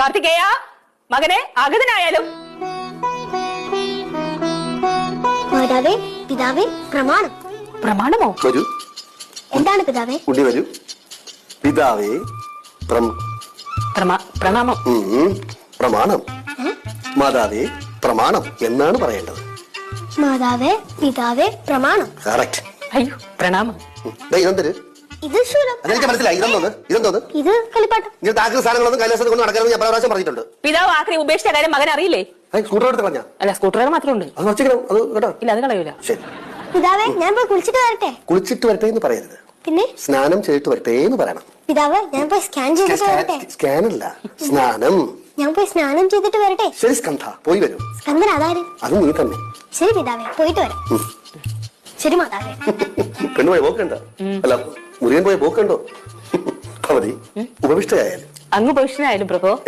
കാർത്തികേയ മകനെ അഗതനായാലും മാതാവേ പിതാവേ പ്രമാണം. പ്രമാണമോ? വരൂ. എന്താണ് പിതാവേ? ഉണ്ണി വരൂ. പിതാവേ പ്രം പ്രമാ പ്രണാമം. ഉം, പ്രമാണം. മാതാവേ പ്രമാണം എന്നാണ് പറയേണ്ടത്. മാതാവേ പിതാവേ പ്രമാണം. കറക്റ്റ് അയ്യോ പ്രണാമം. ഇതെന്തര് അതെനിക്ക് മനസ്സിലായി. ഇതെന്തോന്ന് ഇതെന്തോന്ന് ഇത്? കളിപ്പാട്ടം. സാധനങ്ങളൊന്നും കൈലാസത്തിൽ കൊണ്ട് നടക്കണമെന്ന് ഞാൻ പല പ്രാവശ്യം പറഞ്ഞിട്ടുണ്ട്. പിതാവ് ആക്രി ഉപേക്ഷിച്ച കാര്യം മകൻ അറിയില്ലേ? സ്കൂട്ടർ എടുത്ത് അല്ല സ്കൂട്ടറുകൾ മാത്രമേ ഉണ്ട് അത് വച്ചിക്കണം അത് കേട്ടോ. ഇല്ല അത് കളയൂല. പിതാവേ ഞാൻ പോയി കുളിച്ചിട്ട് വരട്ടെ? കുളിച്ചിട്ട് വരട്ടെ എന്ന് പറയരുത്. പിന്നെ? സ്നാനം ചെയ്തിട്ട് വരട്ടെ എന്ന് പറയണം. പിതാവ് ഞാൻ പോയി സ്കാൻ ചെയ്തിട്ട് വരട്ടെ? അല്ല. സ്നാനം. ഞാൻ പോയി സ്നാനം ചെയ്തിട്ട് വരട്ടെ? ശരി സ്കന്ധ പോയി വരൂ. സ്കന്ദൻ അതാര്? അത് നീ തന്നെ. ശരി പിതാവേ പോയിട്ട് വരാം. ശരി മാതാവേ. പെണ്ണു പോയ പോക്കണ്ട അല്ല മുരുകൻ പോയ പോക്കണ്ടോ? ഭവതി ഉപവിഷ്ടയായാലും. അങ്ങ് ഉപവിഷ്ടനായാലും പ്രഭോ.